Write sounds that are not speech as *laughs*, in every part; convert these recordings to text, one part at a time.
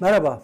Merhaba.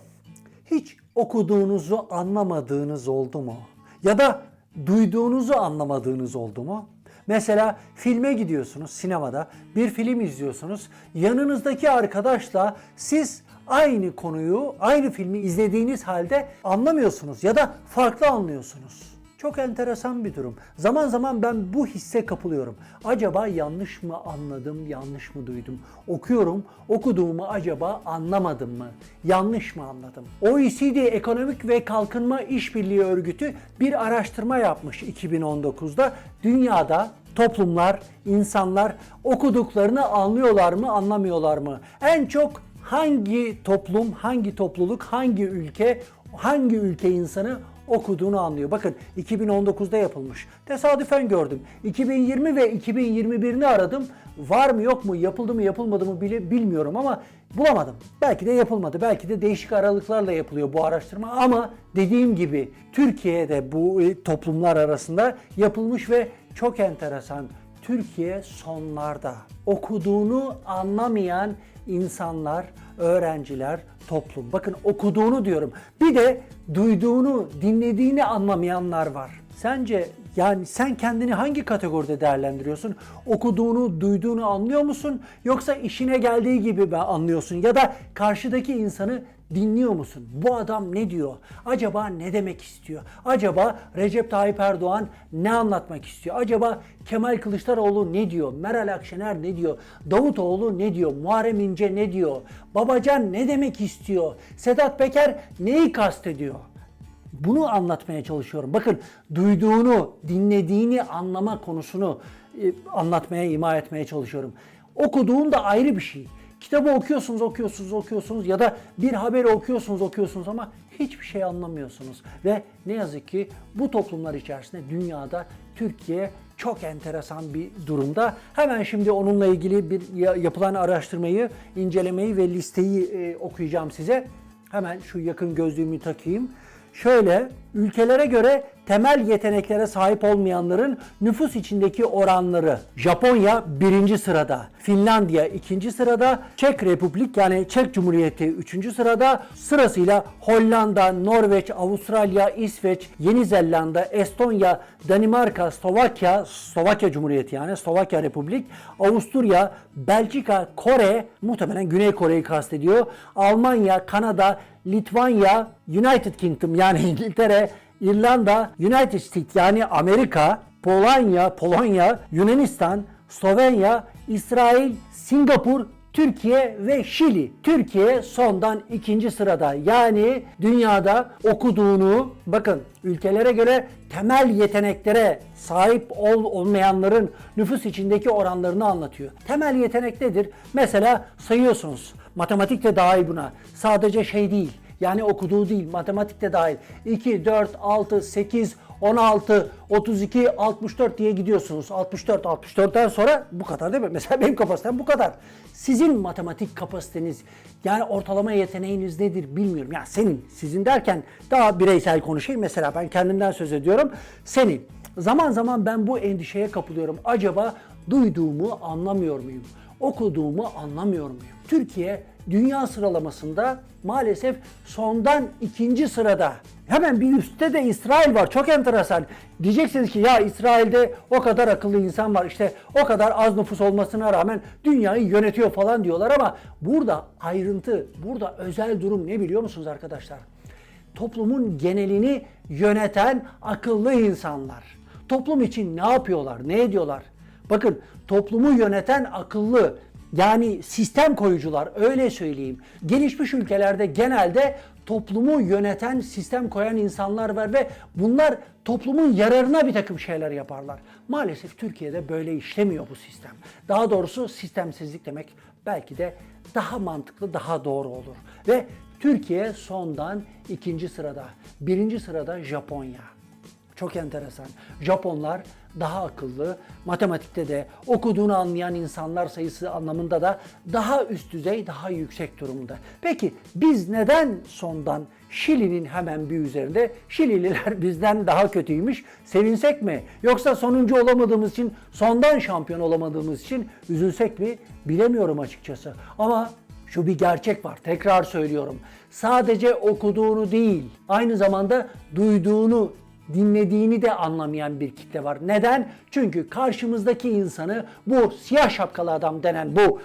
Hiç okuduğunuzu anlamadığınız oldu mu? Ya da duyduğunuzu anlamadığınız oldu mu? Mesela filme gidiyorsunuz sinemada, bir film izliyorsunuz. Yanınızdaki arkadaşla siz aynı konuyu, aynı filmi izlediğiniz halde anlamıyorsunuz ya da farklı anlıyorsunuz. Çok enteresan bir durum. Zaman zaman ben bu hisse kapılıyorum. Acaba yanlış mı anladım, yanlış mı duydum? Okuyorum, okuduğumu acaba anlamadım mı? Yanlış mı anladım? OECD Ekonomik ve Kalkınma İşbirliği Örgütü bir araştırma yapmış 2019'da. Dünyada toplumlar, insanlar okuduklarını anlıyorlar mı, anlamıyorlar mı? En çok hangi toplum, hangi topluluk, hangi ülke, hangi ülke insanı okuduğunu anlıyor. Bakın 2019'da yapılmış. Tesadüfen gördüm. 2020 ve 2021'ini aradım. Var mı yok mu, yapıldı mı yapılmadı mı bile bilmiyorum ama bulamadım. Belki de yapılmadı. Belki de değişik aralıklarla yapılıyor bu araştırma ama dediğim gibi Türkiye'de bu e, toplumlar arasında yapılmış ve çok enteresan. Türkiye sonlarda okuduğunu anlamayan insanlar, öğrenciler, toplum. Bakın okuduğunu diyorum. Bir de duyduğunu, dinlediğini anlamayanlar var. Sence yani sen kendini hangi kategoride değerlendiriyorsun? Okuduğunu, duyduğunu anlıyor musun? Yoksa işine geldiği gibi mi anlıyorsun? Ya da karşıdaki insanı dinliyor musun? Bu adam ne diyor? Acaba ne demek istiyor? Acaba Recep Tayyip Erdoğan ne anlatmak istiyor? Acaba Kemal Kılıçdaroğlu ne diyor? Meral Akşener ne diyor? Davutoğlu ne diyor? Muharrem İnce ne diyor? Babacan ne demek istiyor? Sedat Peker neyi kastediyor? Bunu anlatmaya çalışıyorum. Bakın duyduğunu, dinlediğini anlama konusunu e, anlatmaya, ima etmeye çalışıyorum. Okuduğun da ayrı bir şey. Kitabı okuyorsunuz, okuyorsunuz, okuyorsunuz ya da bir haberi okuyorsunuz, okuyorsunuz ama hiçbir şey anlamıyorsunuz. Ve ne yazık ki bu toplumlar içerisinde dünyada Türkiye çok enteresan bir durumda. Hemen şimdi onunla ilgili bir ya- yapılan araştırmayı, incelemeyi ve listeyi e, okuyacağım size. Hemen şu yakın gözlüğümü takayım. Şöyle ülkelere göre temel yeteneklere sahip olmayanların nüfus içindeki oranları. Japonya birinci sırada, Finlandiya ikinci sırada, Çek Republik yani Çek Cumhuriyeti üçüncü sırada, sırasıyla Hollanda, Norveç, Avustralya, İsveç, Yeni Zelanda, Estonya, Danimarka, Slovakya, Slovakya Cumhuriyeti yani Slovakya Republik, Avusturya, Belçika, Kore, muhtemelen Güney Kore'yi kastediyor, Almanya, Kanada, Litvanya, United Kingdom yani *laughs* İngiltere, İrlanda, United States yani Amerika, Polonya, Polonya, Yunanistan, Slovenya, İsrail, Singapur, Türkiye ve Şili. Türkiye sondan ikinci sırada. Yani dünyada okuduğunu bakın ülkelere göre temel yeteneklere sahip ol olmayanların nüfus içindeki oranlarını anlatıyor. Temel yetenek nedir? Mesela sayıyorsunuz. Matematik de dahil buna. Sadece şey değil. Yani okuduğu değil, matematik de dahil. 2, 4, 6, 8, 16, 32, 64 diye gidiyorsunuz. 64, 64'ten sonra bu kadar değil mi? *laughs* Mesela benim kapasitem bu kadar. Sizin matematik kapasiteniz, yani ortalama yeteneğiniz nedir bilmiyorum. Yani senin, sizin derken daha bireysel konuşayım. Mesela ben kendimden söz ediyorum. Senin. Zaman zaman ben bu endişeye kapılıyorum. Acaba duyduğumu anlamıyor muyum? Okuduğumu anlamıyor muyum? Türkiye dünya sıralamasında maalesef sondan ikinci sırada. Hemen bir üstte de İsrail var. Çok enteresan. Diyeceksiniz ki ya İsrail'de o kadar akıllı insan var. İşte o kadar az nüfus olmasına rağmen dünyayı yönetiyor falan diyorlar ama burada ayrıntı, burada özel durum ne biliyor musunuz arkadaşlar? Toplumun genelini yöneten akıllı insanlar. Toplum için ne yapıyorlar, ne ediyorlar? Bakın toplumu yöneten akıllı yani sistem koyucular öyle söyleyeyim. Gelişmiş ülkelerde genelde toplumu yöneten, sistem koyan insanlar var ve bunlar toplumun yararına bir takım şeyler yaparlar. Maalesef Türkiye'de böyle işlemiyor bu sistem. Daha doğrusu sistemsizlik demek belki de daha mantıklı, daha doğru olur. Ve Türkiye sondan ikinci sırada, birinci sırada Japonya. Çok enteresan. Japonlar daha akıllı, matematikte de okuduğunu anlayan insanlar sayısı anlamında da daha üst düzey, daha yüksek durumda. Peki biz neden sondan Şili'nin hemen bir üzerinde Şilililer *laughs* bizden daha kötüymüş sevinsek mi? Yoksa sonuncu olamadığımız için sondan şampiyon olamadığımız için üzülsek mi bilemiyorum açıkçası. Ama Şu bir gerçek var. Tekrar söylüyorum. Sadece okuduğunu değil, aynı zamanda duyduğunu, dinlediğini de anlamayan bir kitle var. Neden? Çünkü karşımızdaki insanı bu siyah şapkalı adam denen bu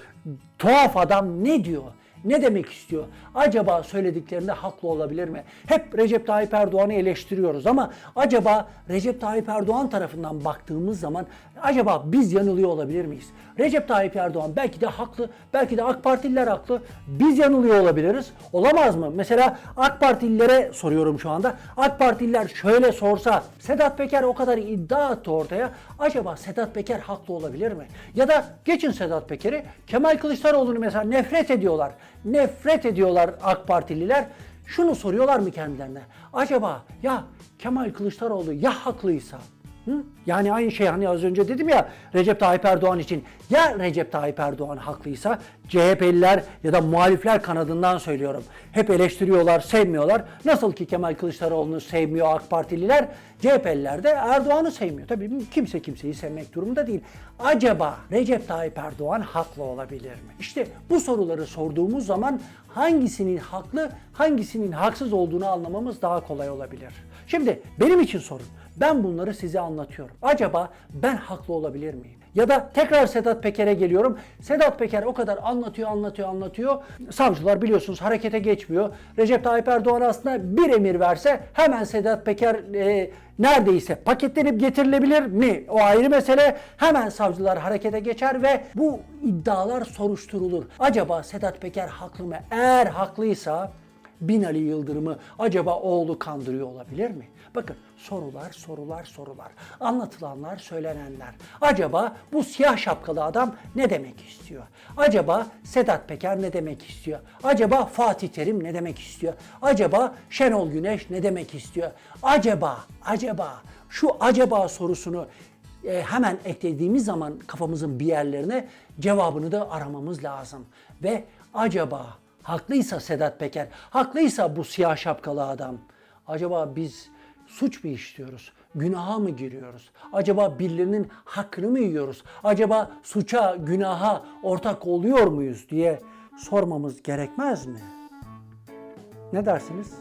tuhaf adam ne diyor? Ne demek istiyor? Acaba söylediklerinde haklı olabilir mi? Hep Recep Tayyip Erdoğan'ı eleştiriyoruz ama acaba Recep Tayyip Erdoğan tarafından baktığımız zaman acaba biz yanılıyor olabilir miyiz? Recep Tayyip Erdoğan belki de haklı, belki de AK Partililer haklı. Biz yanılıyor olabiliriz. Olamaz mı? Mesela AK Partililere soruyorum şu anda. AK Partililer şöyle sorsa Sedat Peker o kadar iddia attı ortaya. Acaba Sedat Peker haklı olabilir mi? Ya da geçin Sedat Peker'i Kemal Kılıçdaroğlu'nu mesela nefret ediyorlar. Nefret ediyorlar AK Partililer. Şunu soruyorlar mı kendilerine? Acaba ya Kemal Kılıçdaroğlu ya haklıysa Hı? Yani aynı şey hani az önce dedim ya Recep Tayyip Erdoğan için ya Recep Tayyip Erdoğan haklıysa CHP'liler ya da muhalifler kanadından söylüyorum. Hep eleştiriyorlar, sevmiyorlar. Nasıl ki Kemal Kılıçdaroğlu'nu sevmiyor AK Partililer, CHP'liler de Erdoğan'ı sevmiyor. Tabii kimse kimseyi sevmek durumunda değil. Acaba Recep Tayyip Erdoğan haklı olabilir mi? İşte bu soruları sorduğumuz zaman hangisinin haklı, hangisinin haksız olduğunu anlamamız daha kolay olabilir. Şimdi benim için sorun. Ben bunları size anlatıyorum. Acaba ben haklı olabilir miyim? Ya da tekrar Sedat Peker'e geliyorum. Sedat Peker o kadar anlatıyor, anlatıyor, anlatıyor. Savcılar biliyorsunuz harekete geçmiyor. Recep Tayyip Erdoğan aslında bir emir verse hemen Sedat Peker e, neredeyse paketlenip getirilebilir mi? O ayrı mesele. Hemen savcılar harekete geçer ve bu iddialar soruşturulur. Acaba Sedat Peker haklı mı? Eğer haklıysa Binali Yıldırım'ı acaba oğlu kandırıyor olabilir mi? Bakın sorular, sorular, sorular. Anlatılanlar, söylenenler. Acaba bu siyah şapkalı adam ne demek istiyor? Acaba Sedat Peker ne demek istiyor? Acaba Fatih Terim ne demek istiyor? Acaba Şenol Güneş ne demek istiyor? Acaba, acaba şu acaba sorusunu e, hemen eklediğimiz zaman kafamızın bir yerlerine cevabını da aramamız lazım. Ve acaba haklıysa Sedat Peker, haklıysa bu siyah şapkalı adam, acaba biz suç mu işliyoruz? Günaha mı giriyoruz? Acaba birilerinin hakkını mı yiyoruz? Acaba suça, günaha ortak oluyor muyuz diye sormamız gerekmez mi? Ne dersiniz?